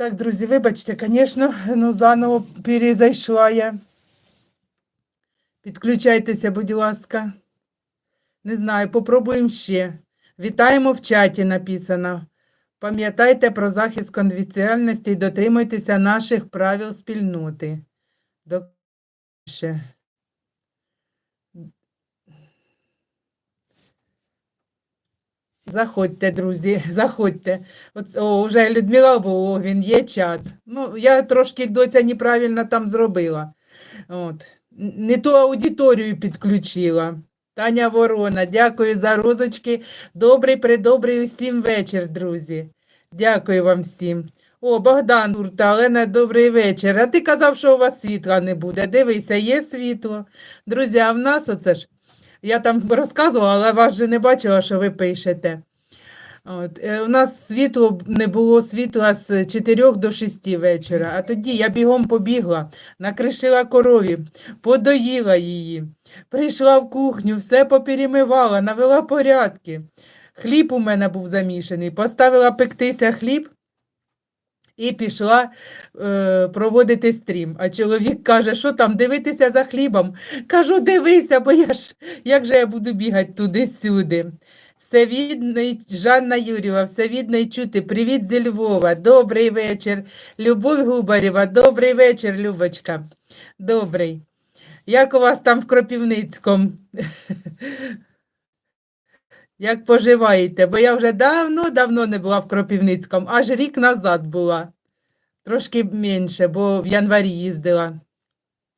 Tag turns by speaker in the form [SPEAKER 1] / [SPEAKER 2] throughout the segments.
[SPEAKER 1] Так, друзі, вибачте, звісно, ну заново перезайшла я. Підключайтеся, будь ласка. Не знаю, попробуємо ще. Вітаємо в чаті написано. Пам'ятайте про захист конфіденціальності і дотримуйтеся наших правил спільноти. До... Заходьте, друзі, заходьте. От, вже Людмила, о, він є чат. Ну, я трошки доця неправильно там зробила. От. Не ту аудиторію підключила. Таня Ворона, дякую за розочки. Добрий, придобрий усім вечір, друзі. Дякую вам всім. О, Богдан Урта, Олена, добрий вечір. А ти казав, що у вас світла не буде. Дивися, є світло. Друзі, а в нас оце ж. Я там розказувала, але вас же не бачила, що ви пишете. От, е, у нас світло не було світла з 4 до 6 вечора, а тоді я бігом побігла, накришила корові, подоїла її, прийшла в кухню, все поперемивала, навела порядки. Хліб у мене був замішаний, поставила пектися хліб і пішла е, проводити стрім. А чоловік каже, що там, дивитися за хлібом? Кажу, дивися, бо я ж як же я буду бігати туди-сюди. Все видно, Жанна Юрєва, все видно і чути. Привіт зі Львова. Добрий вечір. Любов Губарєва, добрий вечір, Любочка. Добрий. Як у вас там в Кропівницькому? Як поживаєте? Бо я вже давно-давно не була в Кропівницькому, аж рік назад була. Трошки менше, бо в январі їздила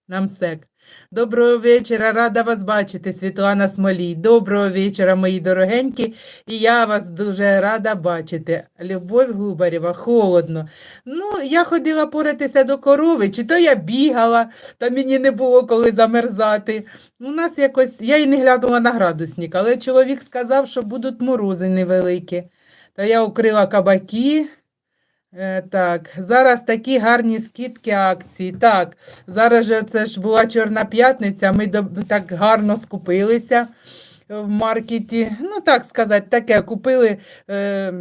[SPEAKER 1] на МСЕК. Доброго вечора, рада вас бачити, Світлана Смолій. Доброго вечора, мої дорогенькі, і я вас дуже рада бачити. Любов Губарєва, холодно. Ну, я ходила поратися до корови, чи то я бігала, та мені не було коли замерзати. У нас якось, я і не глянула на градусник, але чоловік сказав, що будуть морози невеликі. Та я укрила кабаки. Е, так, зараз такі гарні скидки акції. Так, зараз же це ж була Чорна п'ятниця, ми так гарно скупилися в маркеті. Ну, так сказати, таке купили. Е,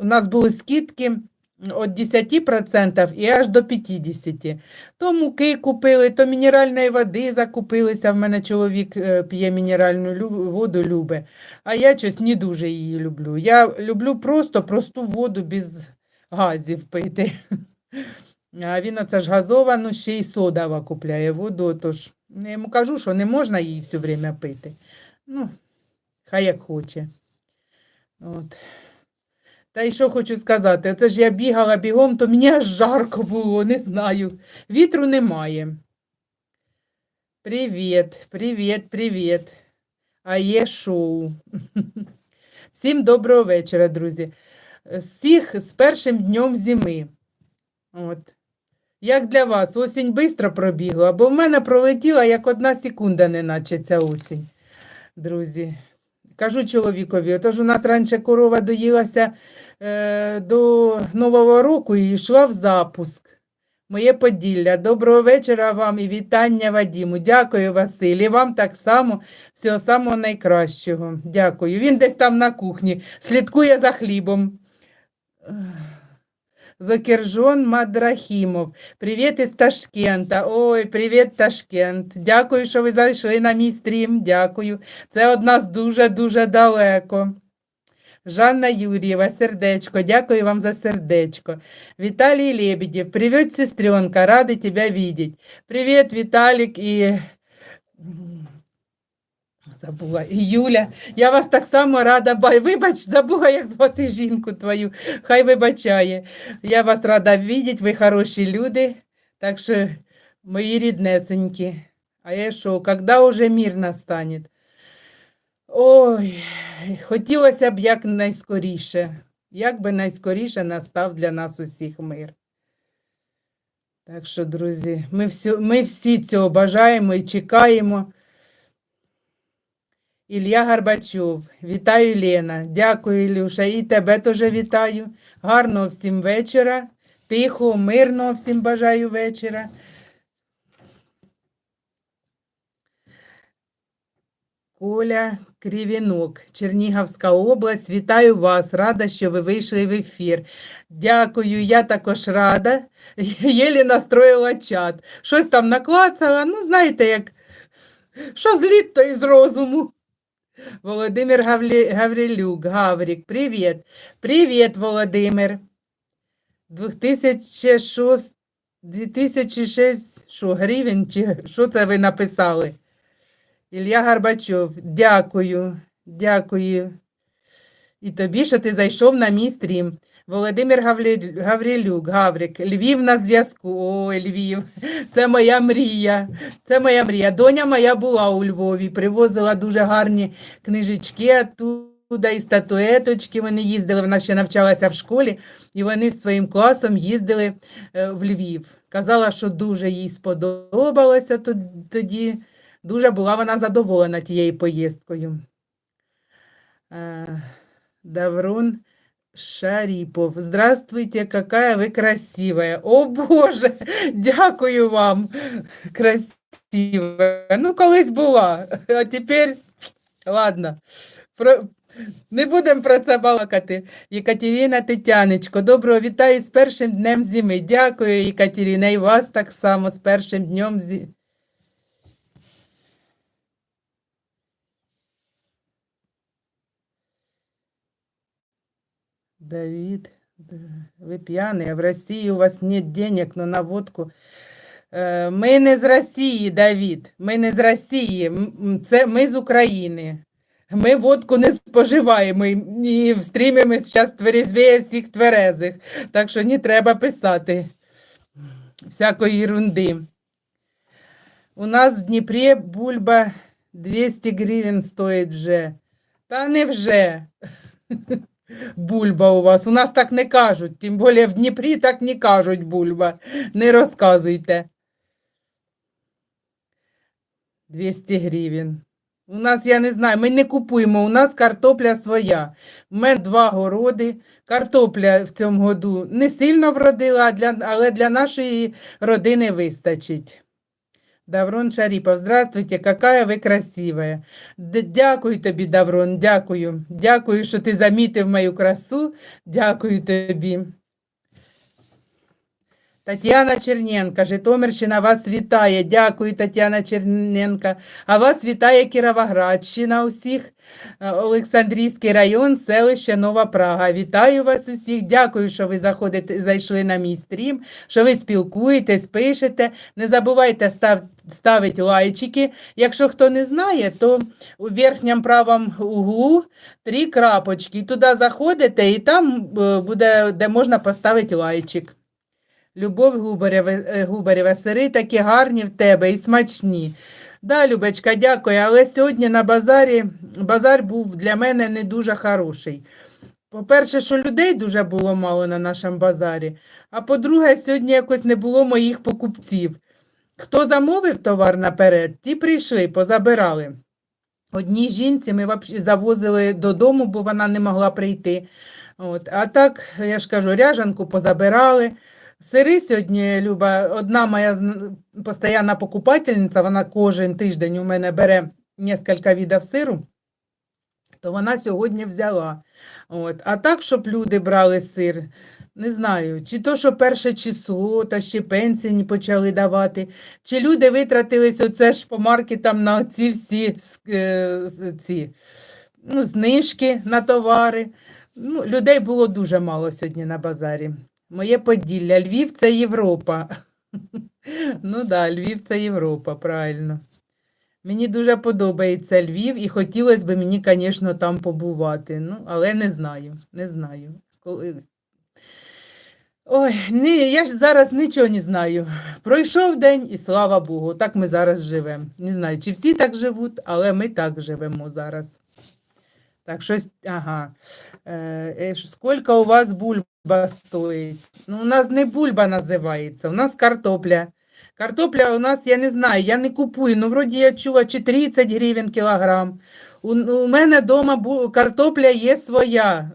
[SPEAKER 1] у нас були скидки від 10% і аж до 50%. То муки купили, то мінеральної води закупилися. В мене чоловік е, п'є мінеральну воду, любить. А я щось не дуже її люблю. Я люблю просто просту воду без газів пити. А він оце ж газовану, ще й содова купляє воду. Тож я йому кажу, що не можна її все время пити. Ну, хай як хоче. От. Та й що хочу сказати, оце ж я бігала бігом, то мені аж жарко було, не знаю. Вітру немає. Привіт, привіт, привіт. А є шоу. Всім доброго вечора, друзі. Всіх з першим днем зими. От. Як для вас, осінь швидко пробігла, бо в мене пролетіла як одна секунда, неначе ця осінь, друзі. Кажу чоловікові, отож у нас раніше корова доїлася е, до Нового року і йшла в запуск. Моє Поділля. Доброго вечора вам і вітання Вадіму. Дякую, Василь. Вам так само всього самого найкращого. Дякую. Він десь там на кухні слідкує за хлібом. Закержон Мадрахімов. Привіт із Ташкента. Ой, привіт, Ташкент. Дякую, що ви зайшли на мій стрім. Дякую. Це від нас дуже-дуже далеко. Жанна Юрієва, сердечко, дякую вам за сердечко. Віталій Лебедєв, привіт, сестренка, радий тебе видеть. Привіт, Віталік і забула, Юля. Я вас так само рада бачити. Вибач, забула, як звати жінку твою. Хай вибачає. Я вас рада видеть, ви хороші люди. Так що, мої ріднесенькі. А я що, коли уже мир настане? Ой, хотілося б як найскоріше. Як би найскоріше настав для нас усіх мир. Так що, друзі, ми, всі, ми всі цього бажаємо і чекаємо. Ілля Гарбачов, вітаю Лена. Дякую, Ілюша. І тебе теж вітаю. Гарного всім вечора. Тихого, мирного всім бажаю вечора. Коля, Крівінок, Чернігівська область. Вітаю вас. Рада, що ви вийшли в ефір. Дякую, я також рада. Єлі настроїла чат. Щось там наклацала. Ну, знаєте, як що з літ, то і з розуму. Володимир. Гаврилюк, Гаврік, привіт. Привіт, Володимир. 2006, 2006 що, гривень, що це ви написали? Ілля Горбачов, дякую, дякую. І тобі, що ти зайшов на мій стрім. Володимир Гавлі... Гаврилюк, Гаврик, Львів на зв'язку. Ой, Львів, це моя мрія. Це моя мрія. Доня моя була у Львові, привозила дуже гарні книжечки оттуда і статуеточки. Вони їздили, вона ще навчалася в школі, і вони з своїм класом їздили е, в Львів. Казала, що дуже їй сподобалося тоді. Дуже була вона задоволена тією поїздкою. Е, Даврун Шарипов. Здравствуйте, какая вы красивая. О Боже, дякую вам. Красивая. Ну, колись була, а тепер, ладно, про... не будемо про це балакати. Екатерина Тетянечко, доброго вітаю з першим днем зими. Дякую, Екатерина, і вас так само з першим днем зими. Давид, пьяный, а в России у вас нет денег, но на водку. Е, Ми не з Росії, Давід. Ми не з Росії. Це ми з України. Ми водку не споживаємо і- в зараз тверезвіє всіх тверезих. Так що не треба писати всякої ерунди. У нас в Дніпрі бульба 200 гривень стоїть вже. Та не вже. Бульба у вас. У нас так не кажуть. Тим більше в Дніпрі так не кажуть бульба. Не розказуйте. 200 гривень. У нас, я не знаю, ми не купуємо, у нас картопля своя. У мене два городи. Картопля в цьому году не сильно вродила, але для нашої родини вистачить. Даврон Шаріпов, здравствуйте, какая ви красивая. Д- Дякую тобі, Даврон, дякую. Дякую, що ти замітив мою красу. Дякую тобі. Тетяна Черненка, Житомирщина вас вітає. Дякую, Тетяна Черненка. А вас вітає Кіровоградщина усіх. Е, Олександрійський район, селище Нова Прага. Вітаю вас усіх. Дякую, що ви заходите, зайшли на мій стрім, що ви спілкуєтесь, пишете. Не забувайте став, ставити лайчики. Якщо хто не знає, то у верхньому правому углу три крапочки. Туди заходите, і там е, буде, де можна поставити лайчик. Любов Губарєва, е, сири такі гарні в тебе і смачні. Да, Любочка, дякую. Але сьогодні на базарі базар був для мене не дуже хороший. По-перше, що людей дуже було мало на нашому базарі. А по-друге, сьогодні якось не було моїх покупців. Хто замовив товар наперед, ті прийшли, позабирали. Одній жінці ми завозили додому, бо вона не могла прийти. От. А так, я ж кажу, ряжанку позабирали. Сири сьогодні, Люба, одна моя постійна покупательниця, вона кожен тиждень у мене бере кілька видів сиру, то вона сьогодні взяла. От. А так, щоб люди брали сир, не знаю, чи то, що перше число, та ще пенсії почали давати, чи люди витратились оце ж по маркетам на ці всі е, ці, ну, знижки на товари. Ну, людей було дуже мало сьогодні на базарі. Моє Поділля. Львів це Європа. Ну да, Львів це Європа, правильно. Мені дуже подобається Львів і хотілося б мені, звісно, там побувати. Ну, але не знаю, не знаю. Коли... Ой, ні, я ж зараз нічого не знаю. Пройшов день і слава Богу, так ми зараз живемо. Не знаю, чи всі так живуть, але ми так живемо зараз. Так, щось, ага. Е, е, скільки у вас бульба стоїть? Ну, у нас не бульба називається, у нас картопля. Картопля у нас, я не знаю, я не купую. Ну, вроді я чула, чи 30 гривень кілограм. У, у мене вдома картопля є своя.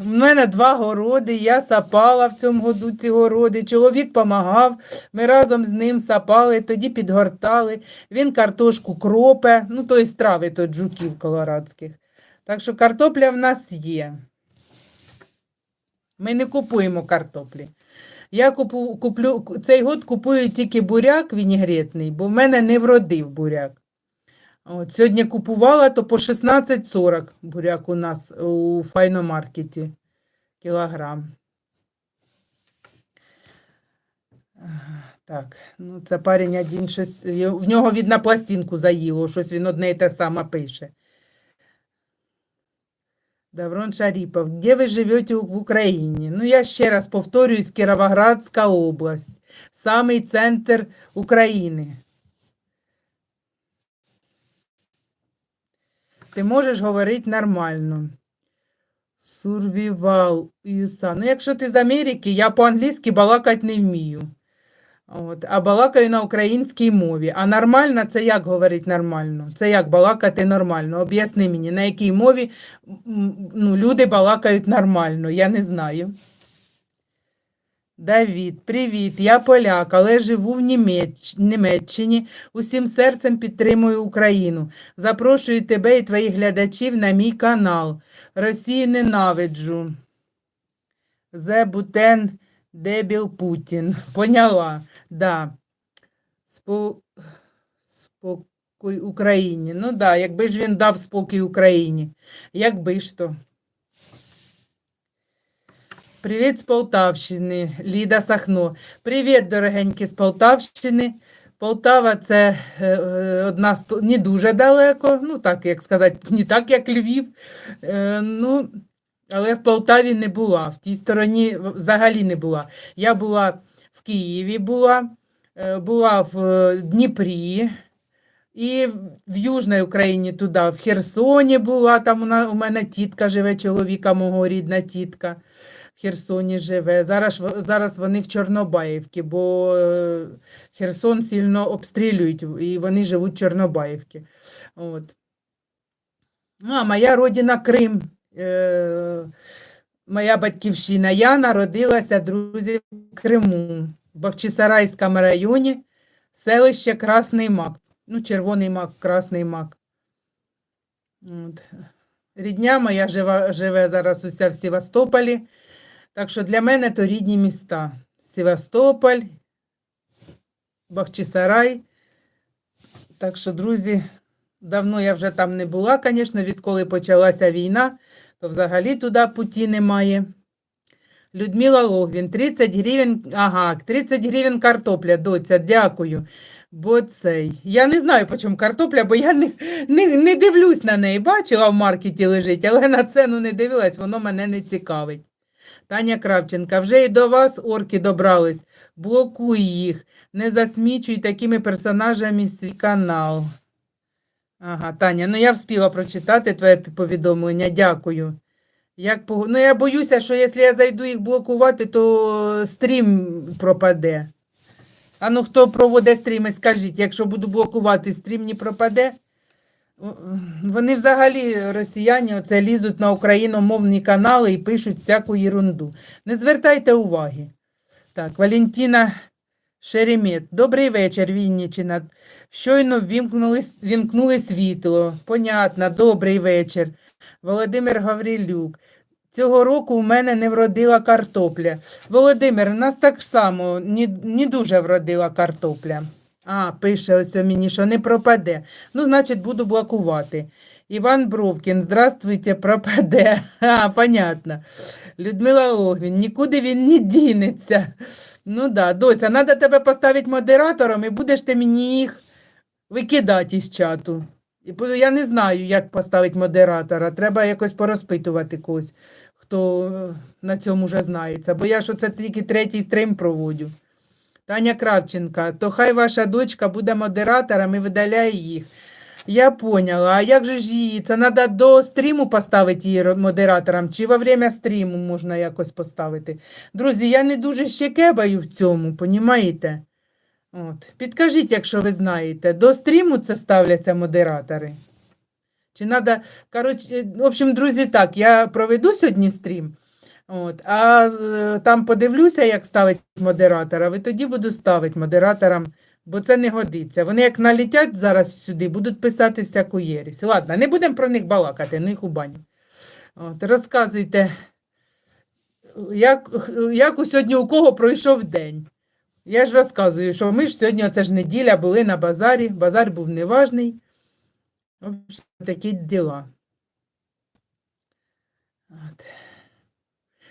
[SPEAKER 1] У мене два городи, я сапала в цьому году ці городи. Чоловік допомагав, ми разом з ним сапали, тоді підгортали. Він картошку кропе, ну то із трави тут жуків колорадських. Так що картопля в нас є. Ми не купуємо картоплі. Я купу, куплю, цей год купую тільки буряк вінігретний, бо в мене не вродив буряк. От, сьогодні купувала, то по 16,40 буряк у нас у файномаркеті кілограм. Так, ну це парень один щось. В нього від на пластинку заїло, щось він одне і те саме пише. Даврон Шарипов, де ви живете в Україні? Ну, я ще раз повторююсь, Кіровоградська область, самий центр України. Ти можеш говорити нормально. Сурвівал Юса. Ну, якщо ти з Америки, я по-англійськи балакати не вмію. От, а балакаю на українській мові. А нормально це як говорити нормально? Це як балакати нормально? Об'ясни мені, на якій мові ну, люди балакають нормально, я не знаю. Давід, привіт, я поляк, але живу в Німеч... Німеччині. Усім серцем підтримую Україну. Запрошую тебе і твоїх глядачів на мій канал. Росію ненавиджу. Зе Бутен Дебіл Путін. Поняла, да. Спо... Спокій Україні. Ну да, якби ж він дав спокій Україні. Якби ж то. Привіт з Полтавщини, Ліда Сахно. Привіт, дорогенькі з Полтавщини. Полтава це е, е, одна не дуже далеко, ну так як сказати, не так, як Львів. Е, ну, але в Полтаві не була, в тій стороні взагалі не була. Я була в Києві, була, е, була в е, Дніпрі. І в- Южній Україні туди, в Херсоні була, там у мене тітка живе, чоловіка мого рідна тітка в Херсоні живе. Зараз, зараз вони в Чорнобаївці, бо е, Херсон сильно обстрілюють, і вони живуть в Чорнобаївці. От. А моя родина Крим. Е, моя батьківщина. Я народилася, друзі, в Криму, в Бахчисарайському районі, селище Красний Мак. Ну, червоний мак, красний мак. От. Рідня моя жива, живе зараз уся в Севастополі. Так що для мене то рідні міста. Севастополь, Бахчисарай. Так що, друзі, давно я вже там не була, звісно, відколи почалася війна, то взагалі туди путі немає. Людмила Логвін, 30 гривень, ага, 30 гривень картопля, доця, дякую. Бо цей. Я не знаю, по чому картопля, бо я не, не, не дивлюсь на неї. Бачила в маркеті лежить, але на ціну не дивилась, воно мене не цікавить. Таня Кравченка, вже і до вас орки добрались. Блокуй їх. Не засмічуй такими персонажами свій канал. Ага, Таня, ну я встигла прочитати твоє повідомлення, дякую. Як Ну, я боюся, що якщо я зайду їх блокувати, то стрім пропаде. А ну хто проводить стріми, скажіть, якщо буду блокувати, стрім не пропаде? Вони взагалі, росіяни, оце лізуть на україномовні канали і пишуть всяку ерунду. Не звертайте уваги. Так, Валентина Шеремет. Добрий вечір, Вінничина. Щойно вімкнули світло. Понятно, добрий вечір. Володимир Гаврилюк. Цього року у мене не вродила картопля. Володимир, у нас так само не, не дуже вродила картопля. А, пише ось мені, що не пропаде. Ну, значить, буду блокувати. Іван Бровкін, здравствуйте, пропаде. А, понятно. Людмила Логвін, нікуди він не дінеться. Ну да, доця, треба тебе поставити модератором і будеш ти мені їх викидати із чату. Я не знаю, як поставити модератора. Треба якось порозпитувати когось, хто е, на цьому вже знається. Бо я ж оце тільки третій стрім проводжу. Таня Кравченка, то хай ваша дочка буде модератором і видаляє їх. Я поняла. А як же ж її? Це треба до стріму поставити її модератором, чи во время стріму можна якось поставити. Друзі, я не дуже ще кебаю в цьому, понімаєте? От. Підкажіть, якщо ви знаєте, до стріму це ставляться модератори? Чи треба, коротше, в общем, друзі, так, я проведу сьогодні стрім, От. А там подивлюся, як ставить модератора, і тоді буду ставити модераторам, бо це не годиться. Вони як налетять зараз сюди, будуть писати всяку єрість. Ладно, не будемо про них балакати, ну їх у баню. От, розказуйте, як, як у сьогодні у кого пройшов день. Я ж розказую, що ми ж сьогодні, оце ж неділя, були на базарі, базар був неважний. Такі діла. От.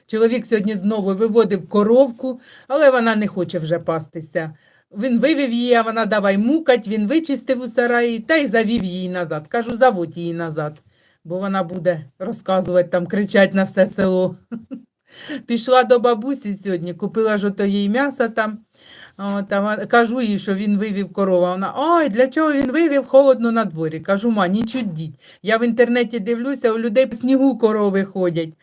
[SPEAKER 1] Чоловік сьогодні знову виводив коровку, але вона не хоче вже пастися. Він вивів її, а вона давай мукать, він вичистив у сараї та й завів її назад. Кажу, заводь її назад, бо вона буде розказувати там, кричать на все село. Пішла до бабусі сьогодні, купила ж ото їй м'ясо там. От, а кажу їй, що він вивів корову. Вона, ой, для чого він вивів холодно на дворі? Кажу, ма, не чудіть. Я в інтернеті дивлюся, у людей по снігу корови ходять.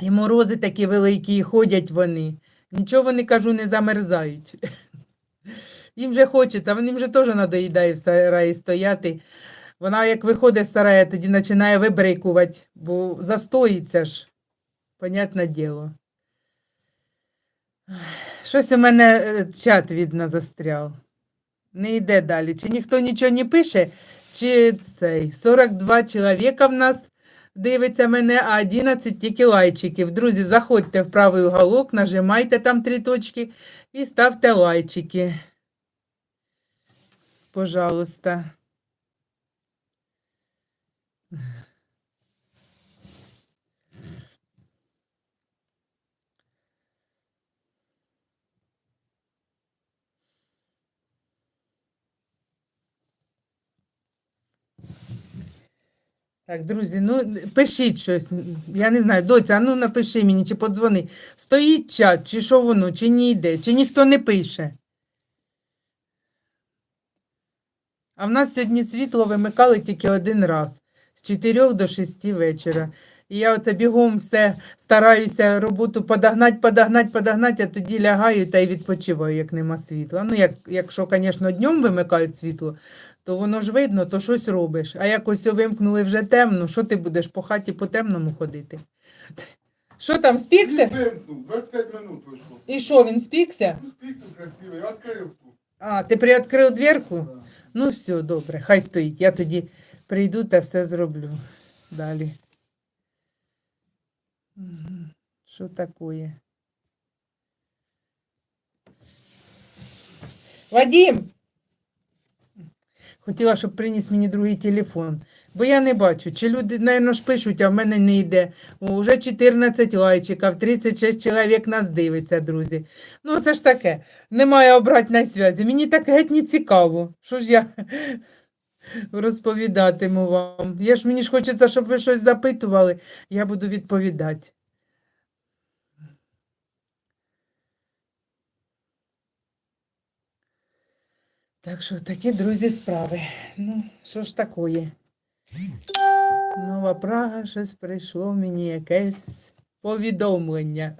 [SPEAKER 1] І морози такі великі, і ходять вони. Нічого вони, кажу, не замерзають. Їм вже хочеться, вони вже теж надоїдає в сараї стояти. Вона як виходить з сарая, тоді починає вибрикувати, бо застоїться ж. Понятне діло. Щось у мене е, чат, видно, застряв. Не йде далі. Чи ніхто нічого не пише, чи цей. 42 чоловіка в нас дивиться мене, а 11 тільки лайчиків. Друзі, заходьте в правий уголок, нажимайте там три точки і ставте лайчики. Пожалуйста. Так, друзі, ну пишіть щось. Я не знаю, доця, ну напиши мені, чи подзвони. Стоїть чат, чи що воно, чи не йде, чи ніхто не пише. А в нас сьогодні світло вимикали тільки один раз з 4 до 6 вечора. І я оце бігом все стараюся роботу подогнати, подогнати, подогнати, а тоді лягаю та й відпочиваю, як нема світла. Ну, як, якщо, звісно, днем вимикають світло, то воно ж видно, то щось робиш. А як ось вимкнули вже темно, що ти будеш по хаті по темному ходити? Що там, спікся?
[SPEAKER 2] 25 минут вийшло.
[SPEAKER 1] І що, він спікся?
[SPEAKER 2] Ну, спіксу красивий, відкрив тут.
[SPEAKER 1] А, ти приоткрив дверку?
[SPEAKER 2] Да.
[SPEAKER 1] Ну, все, добре, хай стоїть. Я тоді прийду та все зроблю далі. Що таке? Вадим! Хотіла, щоб приніс мені другий телефон, бо я не бачу, чи люди, напевно, ж пишуть, а в мене не йде. О, вже 14 лайчиків, 36 чоловік нас дивиться, друзі. Ну, це ж таке. Немає обратної зв'язі. Мені так геть не цікаво. Що ж я розповідатиму вам? Я ж мені ж хочеться, щоб ви щось запитували, я буду відповідати. Так що такі, друзі, справи. Ну, що ж такое? Нова Прага, щось прийшло мені якесь повідомлення.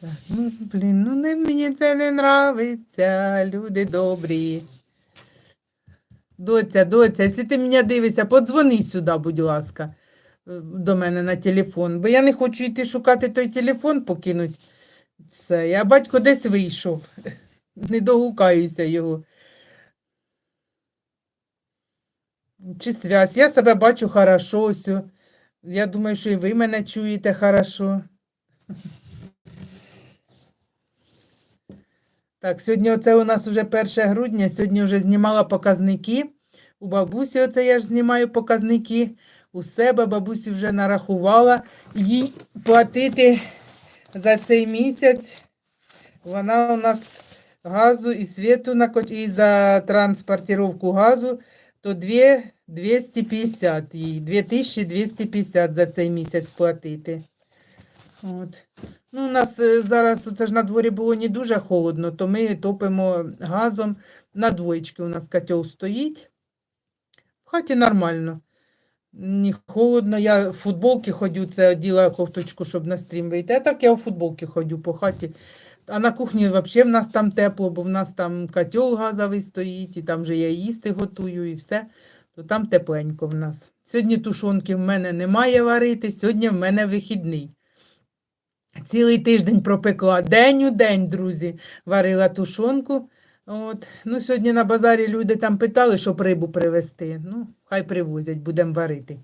[SPEAKER 1] Так, ну, блін, ну не, мені це не нравиться, люди добрі. Доця, доця, якщо ти мене дивишся, подзвони сюди, будь ласка, е, до мене на телефон, бо я не хочу йти шукати той телефон, покинуть це. Я батько десь вийшов. Не догукаюся його. Чи связь? Я себе бачу хорошо. Я думаю, що і ви мене чуєте хорошо. Так, сьогодні оце у нас уже 1 грудня, сьогодні вже знімала показники. У бабусі оце я ж знімаю показники. У себе бабусі вже нарахувала їй платити за цей місяць. Вона у нас газу і світу і за транспортировку газу, то 2 250 їй, 2250 за цей місяць платити. От. Ну, у нас е, зараз це ж на дворі було не дуже холодно, то ми топимо газом. На двоєчки у нас котел стоїть. В хаті нормально. Не холодно. Я в футболці ходю, це оділа кофточку, щоб на стрім вийти. А так я у футболці ходю по хаті. А на кухні взагалі в нас там тепло, бо в нас там котел газовий стоїть, і там же я їсти готую і все. то там тепленько в нас. Сьогодні тушонки в мене немає варити, сьогодні в мене вихідний. Цілий тиждень пропекла день у день, друзі, варила тушонку. От. Ну, сьогодні на базарі люди там питали, щоб рибу привезти. Ну, хай привозять, будемо варити.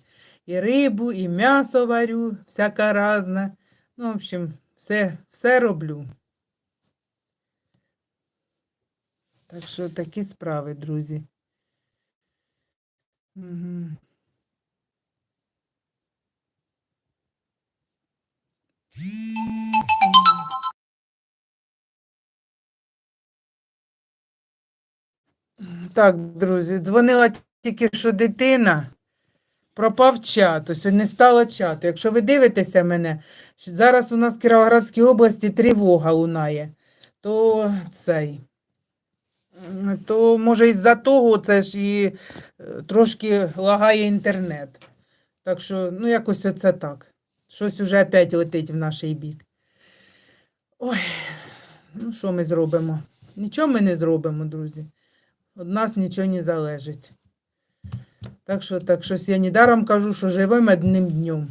[SPEAKER 1] І рибу, і м'ясо варю, всяка разна. Ну, в общем, все, все роблю. Так що такі справи, друзі. Угу. Так, друзі, дзвонила тільки що дитина. Пропав чат, ось не стало чату. Якщо ви дивитеся мене, зараз у нас в Кіровоградській області тривога лунає, то цей. То може із-за того це ж і е, трошки лагає інтернет. Так що, ну, якось оце так. Щось уже опять летить в наш бік. Ой, ну що ми зробимо? Нічого ми не зробимо, друзі. Від нас нічого не залежить. Так що, так щось я недаром кажу, що живемо одним днем.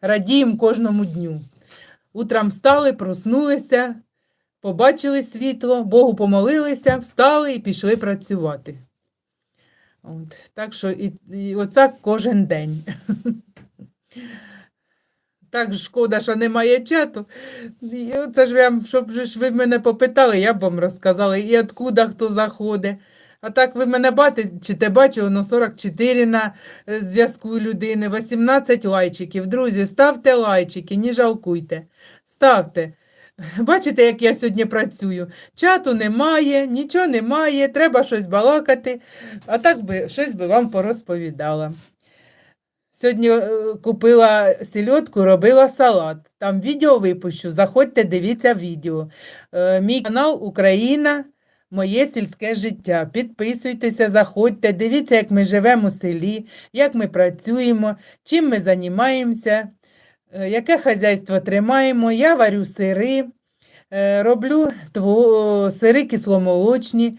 [SPEAKER 1] Радіємо кожному дню. Утром встали, проснулися, побачили світло, Богу помолилися, встали і пішли працювати. От, так що і, і оце кожен день. Так шкода, що немає чату. Це ж вам, щоб ж ви мене попитали, я б вам розказала, і откуда хто заходить. А так ви мене бачите, бачу, воно 44 на е, зв'язку людини, 18 лайчиків. Друзі, ставте лайчики, не жалкуйте. Ставте. Бачите, як я сьогодні працюю. Чату немає, нічого немає, треба щось балакати, а так би щось би вам порозповідала. Сьогодні е, купила сільотку, робила салат. Там відео випущу. Заходьте, дивіться відео. Е, Мій канал Україна, моє сільське життя. Підписуйтеся, заходьте, дивіться, як ми живемо у селі, як ми працюємо, чим ми займаємося, е, яке хазяйство тримаємо. Я варю сири, роблю сири кисломолочні,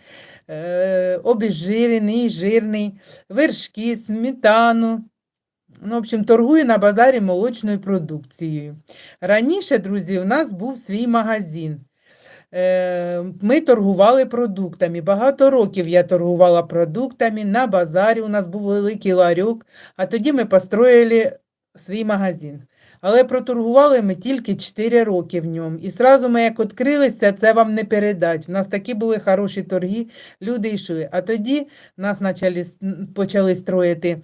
[SPEAKER 1] обезжирений, жирний, вершки, сметану. Ну, в общем, торгую на базарі молочною продукцією. Раніше, друзі, у нас був свій магазин. Е, Ми торгували продуктами. Багато років я торгувала продуктами на базарі. У нас був великий ларьок, а тоді ми построїли свій магазин. Але проторгували ми тільки 4 роки в ньому. І сразу ми як відкрилися, це вам не передать. У нас такі були хороші торги, люди йшли. А тоді нас почали, строїти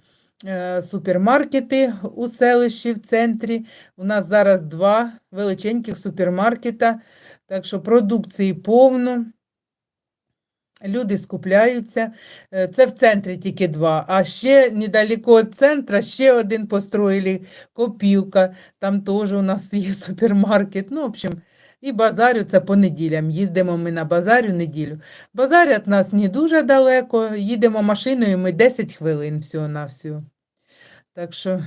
[SPEAKER 1] супермаркети у селищі в центрі. У нас зараз два величеньких супермаркета, так що продукції повно. Люди скупляються. Е, Це в центрі тільки два. А ще недалеко від центра ще один построїли Копівка. Там теж у нас є супермаркет. Ну, в общем, і базарю це по неділям. Їздимо ми на базарю неділю. Базар від нас не дуже далеко. Їдемо машиною ми 10 хвилин всього-навсього. Так що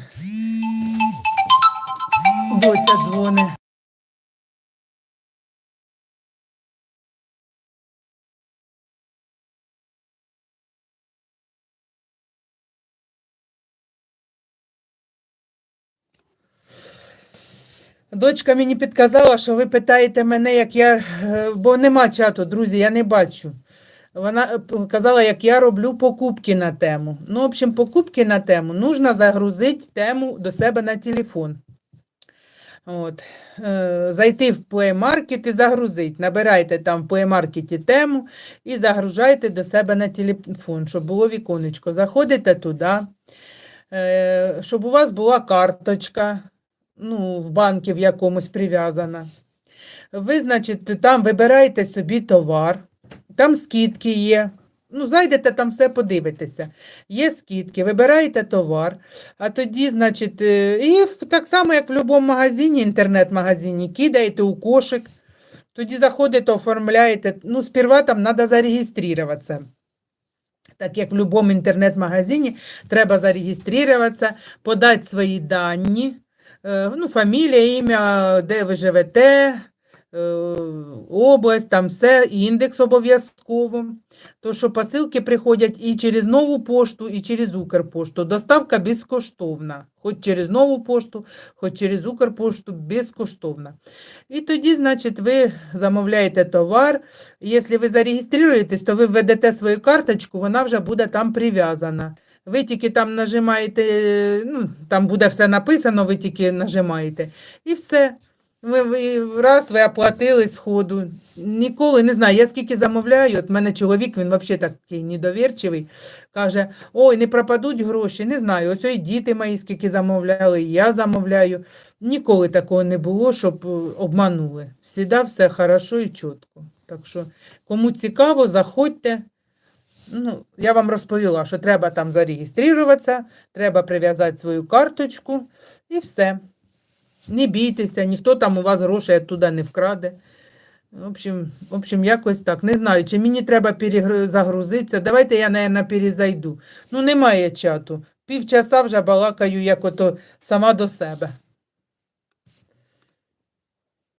[SPEAKER 1] доця дзвоне. Дочка мені підказала, що ви питаєте мене, як я, е, бо нема чату, друзі, я не бачу. Вона е, казала, як я роблю покупки на тему. Ну, в общем, покупки на тему нужно загрузити тему до себе на телефон. От. Е, зайти в Play Market і загрузити. Набирайте там в Play Market тему і загружайте до себе на телефон, щоб було віконечко. Заходите туди, щоб у вас була карточка, ну, в банки в якомусь прив'язана. Ви, значить, там вибираєте собі товар, там скидки є. Ну, зайдете там все подивитеся. Є скидки, вибираєте товар, а тоді, значить, е, і так само, як в будь-якому магазині, інтернет-магазині, кидаєте у кошик, тоді заходите, оформляєте. Ну, сперва там треба зареєструватися. Так як в будь-якому інтернет-магазині, треба зареєструватися, подати свої дані, ну, фамілія, ім'я, де ви живете, е, область, там все, індекс обов'язково. То, що посилки приходять і через нову пошту, і через Укрпошту. Доставка безкоштовна. Хоч через нову пошту, хоч через Укрпошту безкоштовна. І тоді, значить, ви замовляєте товар. Якщо ви зареєструєтесь, то ви введете свою карточку, вона вже буде там прив'язана. Ви тільки там нажимаєте, ну, там буде все написано, ви тільки нажимаєте. І все. Ви, ви раз ви оплатили сходу. Ніколи не знаю. Я скільки замовляю, от мене чоловік, він взагалі такий недовірчивий, каже: ой, не пропадуть гроші. Не знаю. Ось і діти мої скільки замовляли, і я замовляю. Ніколи такого не було, щоб е, обманули. Всіда все хорошо і чітко. Так що, кому цікаво, заходьте. Ну, я вам розповіла, що треба там зареєструватися, треба прив'язати свою карточку і все. Не бійтеся, ніхто там у вас грошей туди не вкраде. В общем, в общем, якось так. Не знаю, чи мені треба перезагрузитися. Давайте я, мабуть, перезайду. Ну, немає чату. Півчаса вже балакаю, як ото сама до себе.